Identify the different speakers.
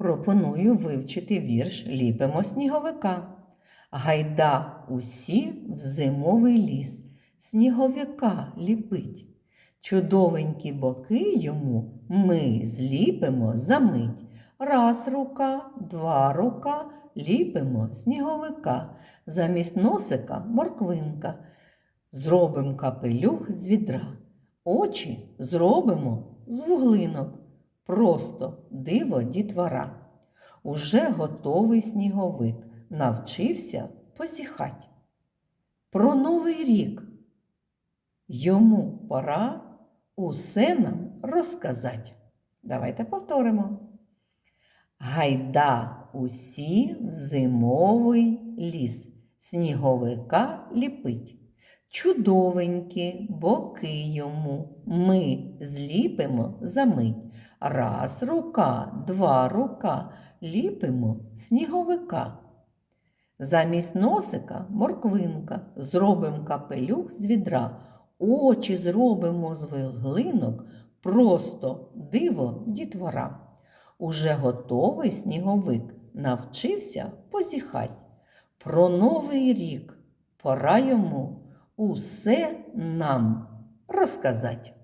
Speaker 1: Пропоную вивчити вірш Ліпимо сніговика. Гайда усі в зимовий ліс, сніговика ліпить. Чудовенькі боки йому ми зліпимо за мить. Раз рука, два рука, ліпимо сніговика. Замість носика морквинка. Зробимо капелюх з відра. Очі зробимо з вуглинок. Просто диво дітвора. Уже готовий сніговик навчився посіхать. Про новий рік йому пора усе нам розказать. Давайте повторимо. Гайда усі в зимовий ліс, сніговика ліпить. Чудовенькі боки йому ми зліпимо за мить. Раз рука, два рука, ліпимо сніговика. Замість носика морквинка, зробимо капелюх з відра, очі зробимо з виглинок, просто диво дітвора. Уже готовий сніговик навчився позіхать. Про новий рік пора йому усе нам розказать.